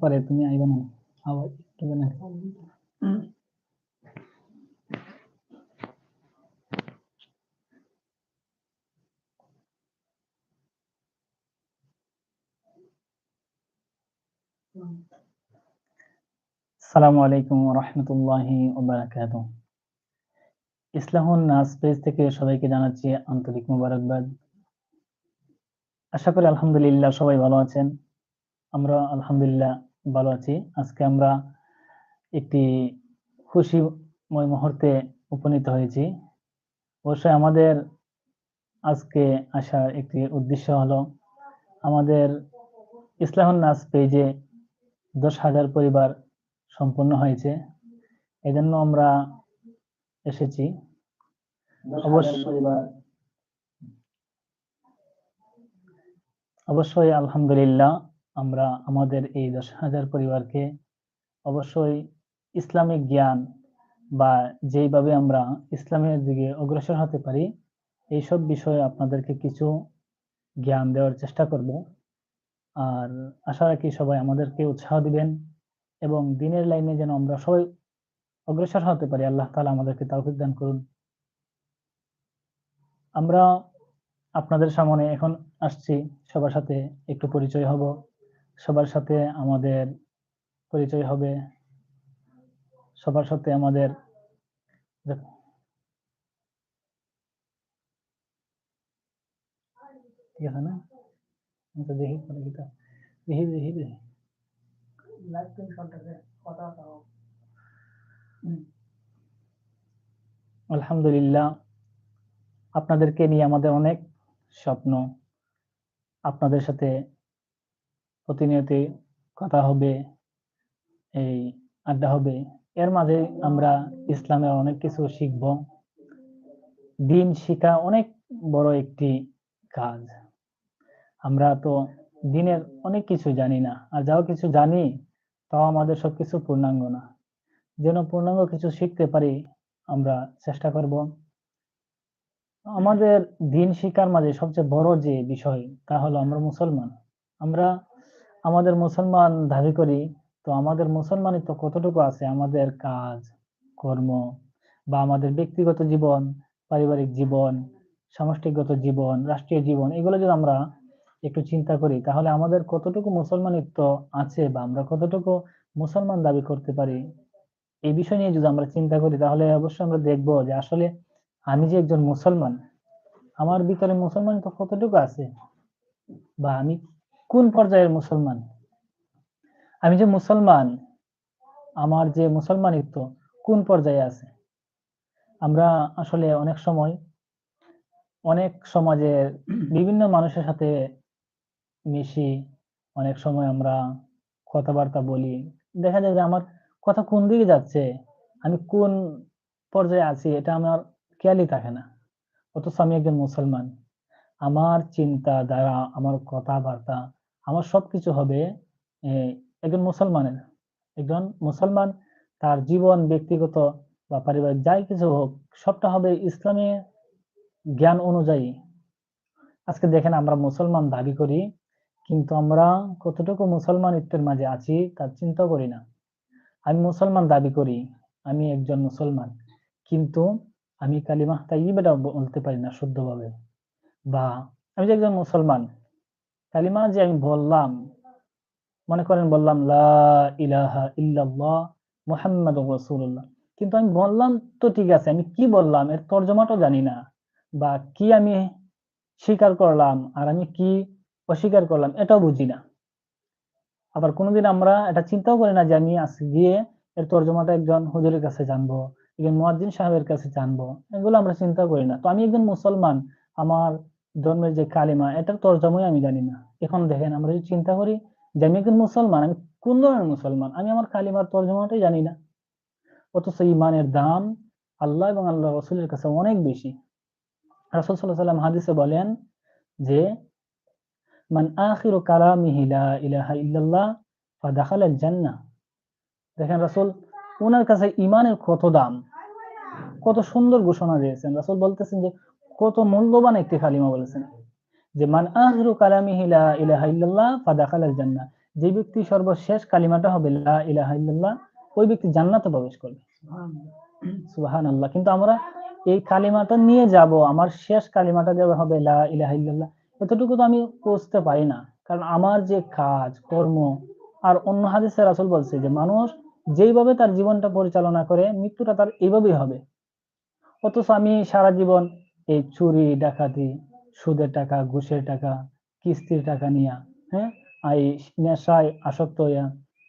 পরে তুমি আইবা না আবার একটু না আসসালামু আলাইকুম রহমতুল্লাহি ওবারাকাত ইসলাহুন নাস পেজ থেকে সবাইকে জানাচ্ছি আন্তরিক মোবারকবাদ। আশা করি আলহামদুলিল্লাহ সবাই ভালো আছেন। আমরা আলহামদুলিল্লাহ ভালো আছি। আজকে আমরা একটি খুশিময় মুহূর্তে উপনীত হয়েছি। অবশ্যই আমাদের আজকে আসার একটি উদ্দেশ্য হলো আমাদের ইসলাহুন নাস পেজে দশ হাজার পরিবার সম্পন্ন হয়েছে। এজন্য আমরা এসেছি। অবশ্যই অবশ্যই আলহামদুলিল্লাহ আমরা আমাদের এই দশ হাজার পরিবারকে অবশ্যই ইসলামিক জ্ঞান বা যেইভাবে আমরা ইসলামের দিকে অগ্রসর হতে পারি, এইসব বিষয়ে আপনাদেরকে কিছু জ্ঞান দেওয়ার চেষ্টা করব। আর আশা রাখি সবাই আমাদেরকে উৎসাহ দিবেন এবং দিনের লাইনে যেন আমরা সবাই অগ্রসর হতে পারি, আল্লাহ তালা আমাদেরকে তৌফিক দান করুন। আমরা আপনাদের সামনে এখন আসছি, সবার সাথে একটু পরিচয় হব। সবার সাথে আমাদের পরিচয় হবে। সবার সাথে আমাদের ঠিক আছে না? দেখি দেখি দেখি দেখি। আলহামদুলিল্লাহ আপনাদেরকে নিয়ে আমাদের অনেক স্বপ্ন। আপনাদের সাথে প্রতিনিয়ত কথা হবে, এই আড্ডা হবে। এর মাঝে আমরা ইসলামের অনেক কিছু শিখব। দিন শিখা অনেক বড় একটি কাজ। আমরা তো দিনের অনেক কিছু জানি না, আর যাও কিছু জানি, তাও আমাদের সবকিছু পূর্ণাঙ্গ না। যেন পূর্ণাঙ্গ কিছু শিখতে পারি, আমরা চেষ্টা করব। আমাদের দিন শিকার মাঝে সবচেয়ে বড় যে বিষয়, তা হলো আমরা মুসলমান। আমরা আমাদের মুসলমান দাবি করি, তো আমাদের মুসলমানিত্ব কতটুকু আছে? আমাদের কাজ, কর্ম বা আমাদের ব্যক্তিগত জীবন, পারিবারিক জীবন সামষ্টিকগত জীবন, রাষ্ট্রীয় জীবন, এগুলো যদি আমরা একটু চিন্তা করি, তাহলে আমাদের কতটুকু মুসলমানিত্ব আছে বা আমরা কতটুকু মুসলমান দাবি করতে পারি? এই বিষয় নিয়ে যদি আমরা চিন্তা করি, তাহলে অবশ্যই আমরা দেখব যে আসলে আমি যে একজন মুসলমান, আমার ভিতরে মুসলমান তো কতটুকু আছে? বা আমি কোন পর্যায়ের মুসলমান? আমি যে মুসলমান, আমার যে মুসলমানিত্ব কোন পর্যায়ে আছে? আমরা আসলে অনেক সময়, অনেক সমাজের বিভিন্ন মানুষের সাথে মিশি, অনেক সময় আমরা কথাবার্তা বলি। দেখা যায় যে আমার কথা কোন দিকে যাচ্ছে, আমি কোন পর্যায়ে আছি এটা আমার খেয়ালই থাকে না। অথচ আমি একজন মুসলমান। আমার চিন্তা দ্বারা আমার কথাবার্তা আমার সবকিছু হবে একজন মুসলমানের। একজন মুসলমান তার জীবন, ব্যক্তিগত বা পারিবারিক যাই কিছু হোক, সবটা হবে ইসলামী জ্ঞান অনুযায়ী। আজকে দেখেন আমরা মুসলমান দাবি করি, কিন্তু আমরা কতটুকু মুসলমানিত্বের মাঝে আছি তার চিন্তা করি না। আমি মুসলমান দাবি করি, আমি একজন মুসলমান, কিন্তু আমি কালিমা তাইবাটা বলতে পারি না শুদ্ধভাবে। বা আমি যে একজন মুসলমান কালিমা যে আমি বললাম, মনে করেন বললাম, লা ইলাহা ইল্লাল্লাহ মুহাম্মদ রাসূলুল্লাহ। কিন্তু আমি বললাম, তো ঠিক আছে, আমি কি বললাম? এর তর্জমাটাও জানি না। বা কি আমি স্বীকার করলাম আর আমি কি অস্বীকার করলাম, এটাও বুঝি না। আবার কোনোদিন আমরা এটা চিন্তাও করি না যে আমি গিয়ে এর তর্জমাটা একজন হুজুরের কাছে জানব, একজন মুয়াজ্জিন সাহেবের কাছে জানব, এগুলো আমরা চিন্তা করি না। তো আমি একজন মুসলমান, আমার ধর্মের যে কালিমা, এটার তর্জমাই আমি জানি না। এখন দেখেন, আমরা যদি চিন্তা করি, যে আমি একজন মুসলমান, আমি কোন ধরনের মুসলমান? আমি আমার কালিমার তর্জমাটাই জানি না। অথচ ইমানের দাম আল্লাহ এবং আল্লাহ রসুলের কাছে অনেক বেশি। রাসুল সাল্লাহ সাল্লাম হাদিসে বলেন যে, মান আখিরু কালামিহি লা ইলাহা ইল্লাল্লাহ ফাদাখালা জান্নাহ দেখেন রাসূল ওনার কাছে ইমানের কত দাম? কত সুন্দর ঘোষণা দিয়েছেন। রাসূল বলতেছেন যে কত মূল্যবান একটি কালিমা বলেছেন। যে, মান আখিরু কালামিহি লা ইলাহা ইল্লাল্লাহ ফাদাখালা জান্নাহ যে ব্যক্তি সর্বশেষ কালিমাটা হবে লা ইলাহা ইল্লাল্লাহ, ওই ব্যক্তি জান্নাতে প্রবেশ করবে। সুবাহান আল্লাহ কিন্তু আমরা এই কালিমাটা নিয়ে যাব, আমার শেষ কালিমাটা যে হবে লা ইলাহা ইল্লাল্লাহ, এতটুকু তো আমি বুঝতে পারি না। কারণ আমার যে কাজ, কর্ম, আর অন্য হাদিসে রাসূল বলছে যে, মানুষ যেইভাবে তার জীবনটা পরিচালনা করে, মৃত্যুটা তার এইভাবেই হবে। অথচ আমি সারা জীবন এই চুরি, ডাকাতি, সুদের টাকা, ঘুষের টাকা, কিস্তির টাকা নিয়া হ্যাঁ? আর এই নেশায় আসক্ত হইয়া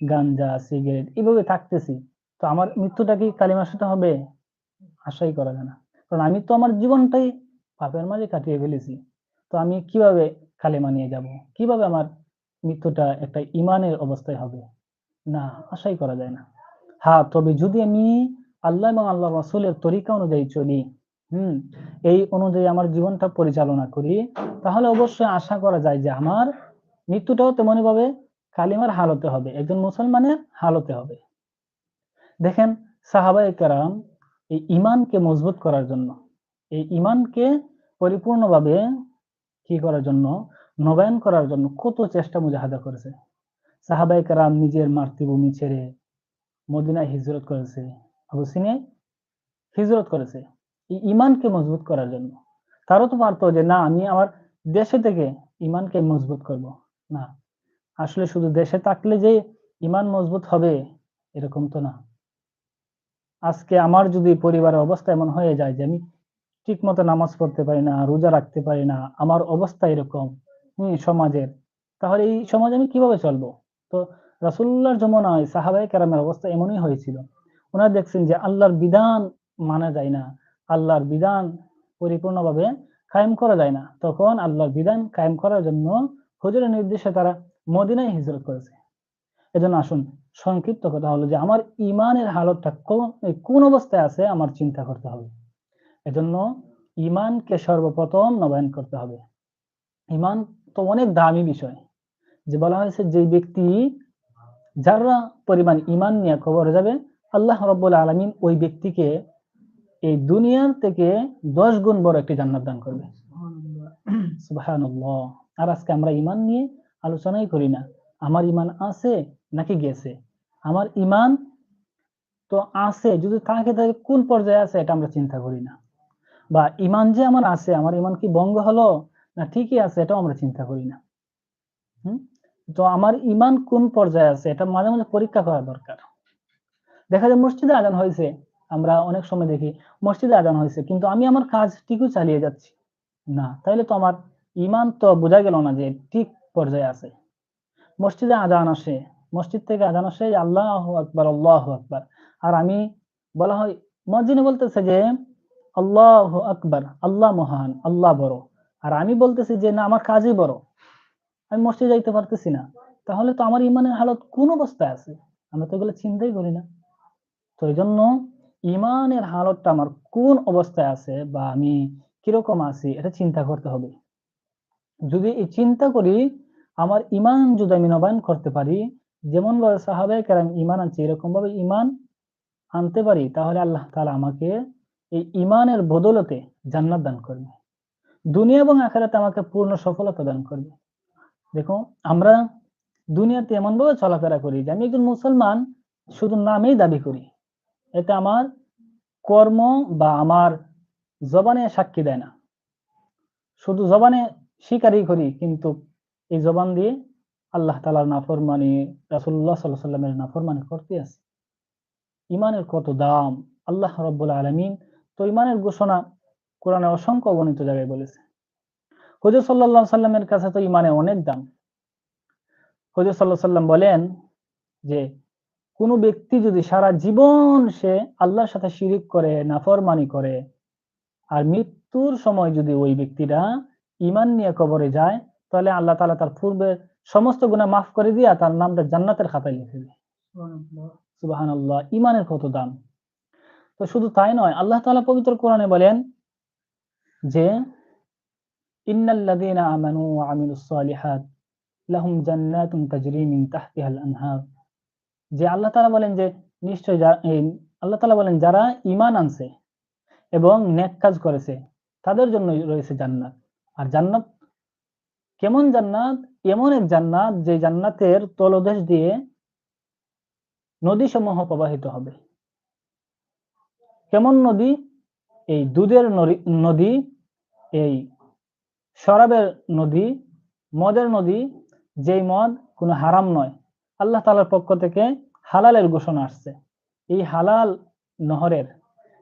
গাঞ্জা, সিগারেট, এইভাবে থাকতেছি। তো আমার মৃত্যুটা কি কালিমার সাথে হবে? আশাই করা যায় না। কারণ আমি তো আমার জীবনটাই পাপের মাঝে কাটিয়ে ফেলেছি। তো আমি কীভাবে কালেমা নিয়ে যাব? কীভাবে আমার মৃত্যুটা একটা ইমানের অবস্থায় হবে? না, আশাই করা যায় না। হ্যাঁ তবে যদি আমি আল্লাহ এবং আল্লাহ রাসূলের তরিকা অনুযায়ী চলি হুম, এই অনুযায়ী আমার জীবনটা পরিচালনা করি, তাহলে অবশ্যই আশা করা যায় যে আমার মৃত্যুটাও তেমনি ভাবে কালিমার হালতে হবে, একজন মুসলমানের হালতে হবে। দেখেন সাহাবায়ে কেরাম এই ইমানকে মজবুত করার জন্য, এই ইমানকে পরিপূর্ণভাবে কি করার জন্য, নবায়ন করার জন্য কত চেষ্টা মুজাহাদা করেছে। সাহাবায়ে কেরাম নিজের মাতৃভূমি ছেড়ে মদিনায় হিজরত করেছে, আবু সিনে হিজরত করেছে। ইমানকে মজবুত করার জন্য। তারও তো পারতো যে, না, আমি আমার দেশে থেকে ইমানকে মজবুত করব। না, আসলে শুধু দেশে থাকলে যে ইমান মজবুত হবে, এরকম তো না। আজকে আমার যদি পরিবারের অবস্থা এমন হয়ে যায় যে, আমি ঠিক মতো নামাজ পড়তে পারি না, রোজা রাখতে পারি না, আমার অবস্থা এরকম, হম, সমাজের, তাহলে এই সমাজে আমি কীভাবে চলবো? তো রাসুল্লাহর জমানায় সাহাবাই কেরামের অবস্থা এমনই হয়েছিল। ওনারা দেখছেন যে, আল্লাহর বিধান মানা যায় না। আল্লাহর বিধান পরিপূর্ণভাবে কায়েম করা যায় না। তখন আল্লাহর বিধান কায়েম করার জন্য হুজুরের নির্দেশে তারা মদিনায় হিজরত করেছে। এজন্য আসুন, সংক্ষিপ্ত কথা হলো যে আমার ইমানের হালতটা কোন অবস্থায় আছে আমার চিন্তা করতে হবে। এজন্য ইমানকে সর্বপ্রথম নবায়ন করতে হবে। ইমান তো অনেক দামি বিষয়। যে বলা হয়েছে, যে ব্যক্তি যারা পরিমাণ ইমান নিয়ে খবর যাবে, আল্লাহ রব্বুল আলমিন ওই ব্যক্তিকে এই দুনিয়ার থেকে দশ গুণ বড় একটি জান্নাত দান করবে। আর আজকে আমরা ইমান নিয়ে আলোচনাই করি না। আমার ইমান আছে নাকি গেছে? আমার ইমান তো আছে যদি থাকে তাহলে কোন পর্যায়ে আছে এটা আমরা চিন্তা করি না। বা ইমান যে আমার আছে আমার ইমান কি বঙ্গ হলো না ঠিকই আছে এটাও আমরা চিন্তা করি না। হম? তো আমার ইমান কোন পর্যায়ে আছে এটা মাঝে মাঝে পরীক্ষা করা দরকার। দেখা যায় মসজিদে আজান হয়েছে আমরা অনেক সময় দেখি, মসজিদে আজান হয়েছে, কিন্তু আমি আমার কাজ ঠিকই চালিয়ে যাচ্ছি। না, তাইলে তো আমার ইমান তো বোঝা গেল না যে ঠিক পর্যায়ে আছে। মসজিদে আজান আসে, মসজিদ থেকে আজান আসে, আল্লাহ আকবর আল্লাহ আকবর। আর আমি বলা হয়, মসজিদে বলতেছে যে, আল্লাহ আকবর, আল্লাহ মহান, আল্লাহ বড়। আর আমি বলতেছি যে, না, আমার কাজই বড়। আমি মসজিদে যাইতে পারতেছি না। তাহলে তো আমার ইমানের হালত কোন অবস্থায় আছে? আমরা তো এগুলো চিন্তাই করি না। তো এই জন্য ইমানের হালতটা আমার কোন অবস্থায় আছে বা আমি কীরকম আছি, এটা চিন্তা করতে হবে। যদি এই চিন্তা করি, আমার ইমান যদি আমি নবায়ন করতে পারি, যেমন ভাবে সাহাবে কেরাম ইমান আনছে, এরকম ভাবে ইমান আনতে পারি, তাহলে আল্লাহ তালা আমাকে এই ইমানের বদলতে জান্নাত দান করবে। দুনিয়া এবং আখেরাতে আমাকে পূর্ণ সফলতা দান করবে। দেখো, আমরা দুনিয়াতে এমন ভাবে চলাফেরা করি যে আমি একজন মুসলমান, শুধু নামেই দাবি করি। এটা আমার কর্ম বা আমার জবানে সাক্ষী দেয় না। শুধু জবানে স্বীকারই করি, কিন্তু এই জবান দিয়ে আল্লাহ তালার নাফরমানি রাসুল্লাহ সাল্লাহ সাল্লামের নাফরমানি করতে আছে। ইমানের কত দাম, আল্লাহ রব্বুল আলমিন তো ইমানের ঘোষণা কোরআনে অসংখ্য অগণিত জায়গায় বলেছে। হজর সাল্লাহ সাল্লামের কাছে তো ইমানে অনেক দাম। হজর সাল্লাহ সাল্লাম বলেন যে কোনো ব্যক্তি যদি সারা জীবন সে আল্লাহর সাথে শিরিক করে নাফরমানি করে আর মৃত্যুর সময় যদি ওই ব্যক্তিটা ইমান নিয়ে কবরে যায় তাহলে আল্লাহ তালা তার পূর্বে সমস্ত গুণা মাফ করে দিয়া তার নামটা জান্নাতের খাতায় লিখে দেয়। সুবাহান আল্লাহ ইমানের কত দাম? তো শুধু তাই নয় আল্লাহ তালা পবিত্র কোরআনে বলেন যে ইন্নাল্লাযীনা আমানু ওয়া আমিলুস সালিহাত লাহুম জান্নাতুন তাজরি মিন তাহতিহাল আনহার। যে আল্লাহ তালা বলেন যে নিশ্চয় আল্লাহ তালা বলেন যারা ইমান আনছে এবং নেক কাজ করেছে, তাদের জন্য রয়েছে জান্নাত। আর জান্নাত কেমন জান্নাত? এমন এক জান্নাত যে জান্নাতের তলদেশ দিয়ে নদী সমূহ প্রবাহিত হবে। কেমন নদী? এই দুধের নদী, এই শরাবের নদী, মদের নদী, যেই মদ কোনো হারাম নয়। আল্লাহ তালার পক্ষ থেকে হালালের ঘোষণা আসছে। এই হালাল নহরের,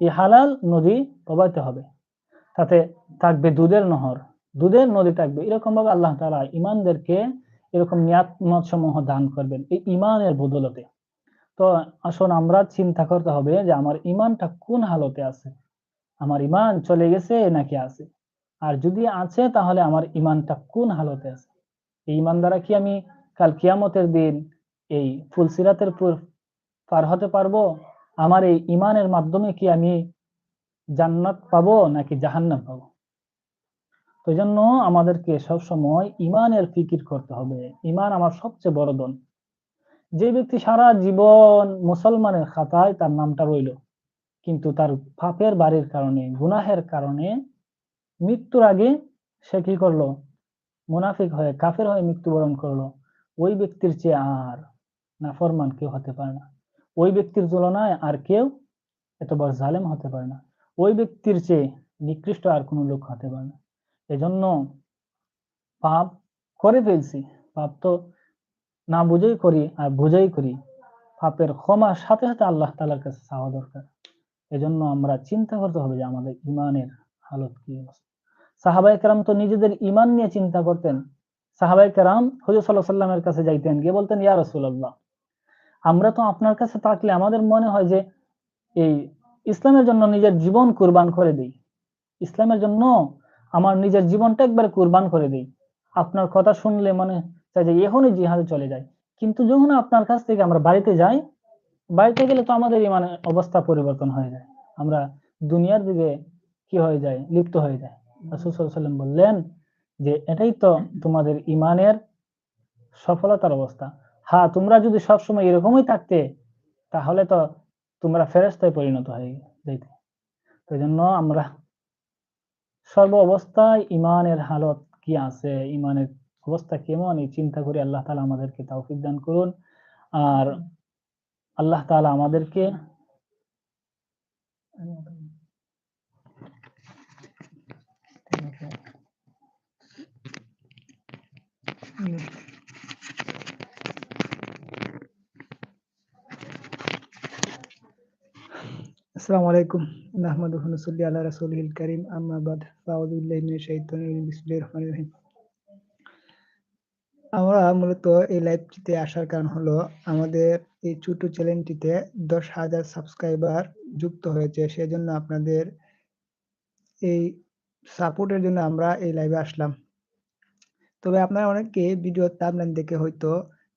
এই হালাল নদী প্রবাহিত হবে। তাতে থাকবে দুধের নহর, দুধের নদী থাকবে। এরকম ভাবে আল্লাহ তালা ইমানদেরকে এরকম নিয়াত সমূহ দান করবেন এই ইমানের বদলতে। তো আসুন আমরা চিন্তা করতে হবে যে আমার ইমানটা কোন হালতে আছে? আমার ইমান চলে গেছে নাকি আছে? আর যদি আছে তাহলে আমার ইমানটা কোন হালতে আছে? এই ইমান দ্বারা কি আমি কাল কিয়ামতের দিন এই ফুলসিরাতের পার হতে পারব? আমার এই ইমানের মাধ্যমে কি আমি জান্নাত পাবো নাকি জাহান্নাম পাবো? তো জন্য আমাদেরকে সব সময় ইমানের ফিকির করতে হবে। ইমান আমার সবচেয়ে বড় দন। যে ব্যক্তি সারা জীবন মুসলমানের খাতায় তার নামটা রইল, কিন্তু তার পাপের বাড়ির কারণে, গুনাহের কারণে মৃত্যুর আগে সে কি করল? মুনাফিক হয়ে, কাফের হয়ে মৃত্যুবরণ করল। ওই ব্যক্তির চেয়ে আর নাফরমান কেউ হতে পারে না। ওই ব্যক্তির তুলনায় আর কেউ এত বড় জালেম হতে পারে না। ওই ব্যক্তির চেয়ে নিকৃষ্ট আর কোনো লোক হতে পারে না। এজন্য পাপ করে ফেলছি। পাপ তো না বুঝেই করি আর বুঝেই করি। পাপের ক্ষমার সাথে সাথে আল্লাহ তালার কাছে চাওয়া দরকার। এজন্য আমরা চিন্তা করতে হবে যে আমাদের ইমানের হালত কি অবস্থা। সাহাবাই কেরাম তো নিজেদের ইমান নিয়ে চিন্তা করতেন। সাহাবাই কেরাম হজর সাল্লাহ সাল্লামের কাছে যাইতেন। গিয়ে বলতেন, ইয়া রসুল্লাহ আমরা তো আপনার কাছে থাকলে আমাদের মনে হয় যে এই ইসলামের জন্য নিজের জীবন কুরবান করে দিই। ইসলামের জন্য আমার নিজের জীবনটা একবার কুরবান করে দিই। আপনার কথা শুনলে মনে চাই যে এখনই জিহাদে চলে যায়। কিন্তু যখন আপনার কাছ থেকে আমরা বাড়িতে যাই, বাড়িতে গেলে তো আমাদের মানে অবস্থা পরিবর্তন হয়ে যায়। আমরা দুনিয়ার দিকে কি হয়ে যায়? লিপ্ত হয়ে যায়। বললেন যে এটাই তো তোমাদের ইমানের সফলতার অবস্থা। হ্যাঁ তোমরা যদি সবসময় এরকমই থাকতে, তাহলে তো তোমরা ফেরস্তায় পরিণত হয়ে যাইতে। ওই জন্য আমরা সর্ব অবস্থায় ইমানের হালত কি আছে ইমানের অবস্থা কেমন, এই চিন্তা করে আল্লাহ তালা আমাদেরকে তৌফিক দান করুন। আর আল্লাহ তালা আমাদেরকে আসসালামু আলাইকুম। নাহমাদুহু নুসাল্লি আলা রাসূলিল কারীম। আম্মা বাদ। বিল্লাহি মিনাশ শাইতানির রাজিম। বিসমিল্লাহির রহমানির রহিম। আমরা মূলত এই লাইভটিতে আসার কারণ হলো আমাদের এই ছোট চ্যানেলটিতে দশ হাজার সাবস্ক্রাইবার যুক্ত হয়েছে। সেজন্য আপনাদের এই সাপোর্টের জন্য আমরা এই লাইভে আসলাম। তবে আপনারা অনেকে ভিডিও তামলাইন দেখে হয়তো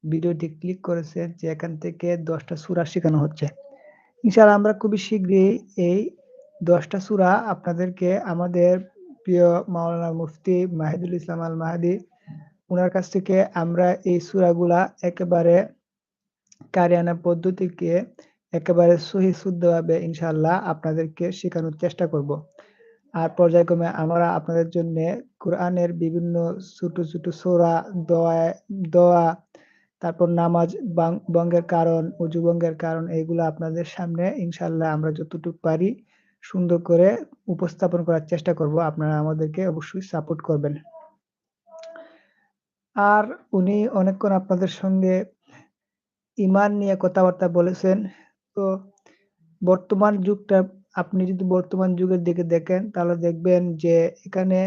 ভিডিওটি ক্লিক করেছেন যে এখান থেকে দশটা সুরা শেখানো হচ্ছে। ইনশাআল্লাহ আমরা খুবই শীঘ্রই এই দশটা সুরা আপনাদেরকে আমাদের প্রিয় মাওলানা মুফতি মাহিদুল ইসলাম আল মাহাদি ওনার কাছ থেকে আমরা এই সুরাগুলা একেবারে কারিয়ানা পদ্ধতিকে একেবারে সহি শুদ্ধভাবে ইনশাল্লাহ আপনাদেরকে শেখানোর চেষ্টা করব। আর পর্যায়ক্রমে আমরা আপনাদের জন্য কোরআনের বিভিন্ন ছোট ছোট সোরা, দোয়া দোয়া তারপর নামাজ বঙ্গের কারণ, উজু বঙ্গের কারণ, এইগুলো আপনাদের সামনে ইনশাল্লাহ আমরা যতটুকু পারি সুন্দর করে উপস্থাপন করার চেষ্টা করব। আপনারা আমাদেরকে অবশ্যই সাপোর্ট করবেন। আর উনি অনেকক্ষণ আপনাদের সঙ্গে ইমান নিয়ে কথাবার্তা বলেছেন। তো বর্তমান যুগটা, আপনি যদি বর্তমান যুগের দিকে দেখেন, তাহলে দেখবেন যে এখানে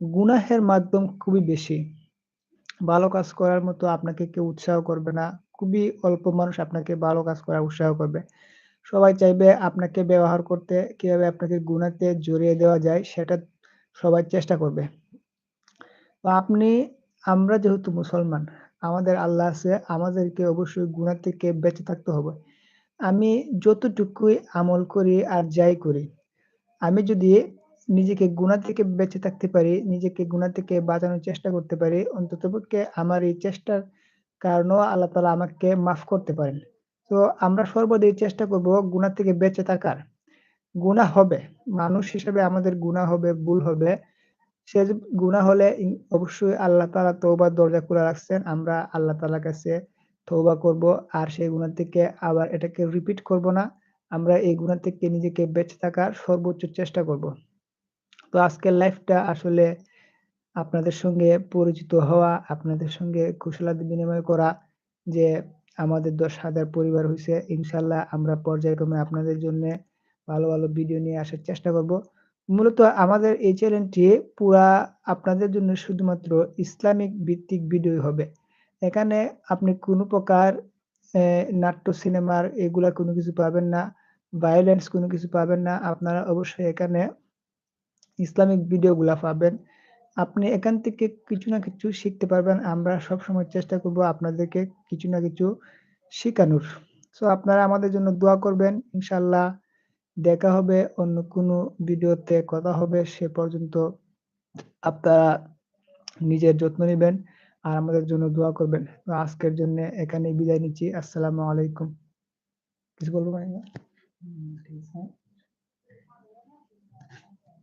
গুনাহের মাধ্যম খুবই বেশি। ভালো কাজ করার মতো আপনাকে কেউ উৎসাহ করবে না। খুবই অল্প মানুষ আপনাকে ভালো কাজ করার উৎসাহ করবে। সবাই চাইবে আপনাকে ব্যবহার করতে, কীভাবে আপনাকে গুণাতে জড়িয়ে দেওয়া যায় সেটা সবাই চেষ্টা করবে। আপনি, আমরা যেহেতু মুসলমান, আমাদের আল্লাহ আছে, আমাদেরকে অবশ্যই গুণা থেকে বেঁচে থাকতে হবে। আমি যতটুকুই আমল করি আর যাই করি, আমি যদি নিজেকে গুণা থেকে বেঁচে থাকতে পারি, নিজেকে গুণা থেকে বাঁচানোর চেষ্টা করতে পারি অন্তত পক্ষে আমার এই চেষ্টার কারণও আল্লাহ তালা আমাকে মাফ করতে পারেন তো আমরা সর্বদাই চেষ্টা করব গুণা থেকে বেঁচে থাকার গুণা হবে, মানুষ হিসেবে আমাদের গুণা হবে, ভুল হবে সে গুনাহ হলে অবশ্যই আল্লাহ তাআলা তওবার দরজা খোলা রাখছেন। আমরা আল্লাহ তাআলার কাছে তওবা করব। আর সেই গুনাহ থেকে আবার এটাকে রিপিট করব না। আমরা এই গুনাহ থেকে নিজেকে বেঁচে থাকার সর্বোচ্চ চেষ্টা করব। তো আজকের লাইভটা আসলে আপনাদের সঙ্গে পরিচিত হওয়া, আপনাদের সঙ্গে কুশলাদি বিনিময় করা যে আমাদের ১০,০০০ পরিবার হইছে। ইনশাআল্লাহ আমরা পর্যায়ক্রমে আপনাদের জন্যে ভালো, ভালো ভিডিও নিয়ে আসার চেষ্টা করব। মূলত আমাদের এই চ্যানেলটি পুরা আপনাদের জন্য শুধুমাত্র ইসলামিক ভিত্তিক ভিডিও হবে। এখানে আপনি কোনো প্রকার নাট্য সিনেমার এগুলা কোনো কিছু পাবেন না। ভায়োলেন্স কোনো কিছু পাবেন না। আপনারা অবশ্যই এখানে ইসলামিক ভিডিওগুলা পাবেন। আপনি এখান থেকে কিছু না কিছু শিখতে পারবেন। আমরা সবসময় চেষ্টা করব আপনাদেরকে কিছু না কিছু শিখানোর। সো আপনারা আমাদের জন্য দোয়া করবেন। ইনশাআল্লাহ দেখা হবে, অন্য কোনো ভিডিওতে কথা হবে। সে পর্যন্ত আপনারা নিজের যত্ন নিবেন। আর আমাদের জন্য দোয়া করবেন। আজকের জন্য এখানেই বিদায় নিচ্ছি। আসসালামু আলাইকুম। কিছু বলব না? হুম, ঠিক আছে। তাহলে একটা দিন ওই দিন আসলে আমরা ভবিষ্যতে যাইতে পারি।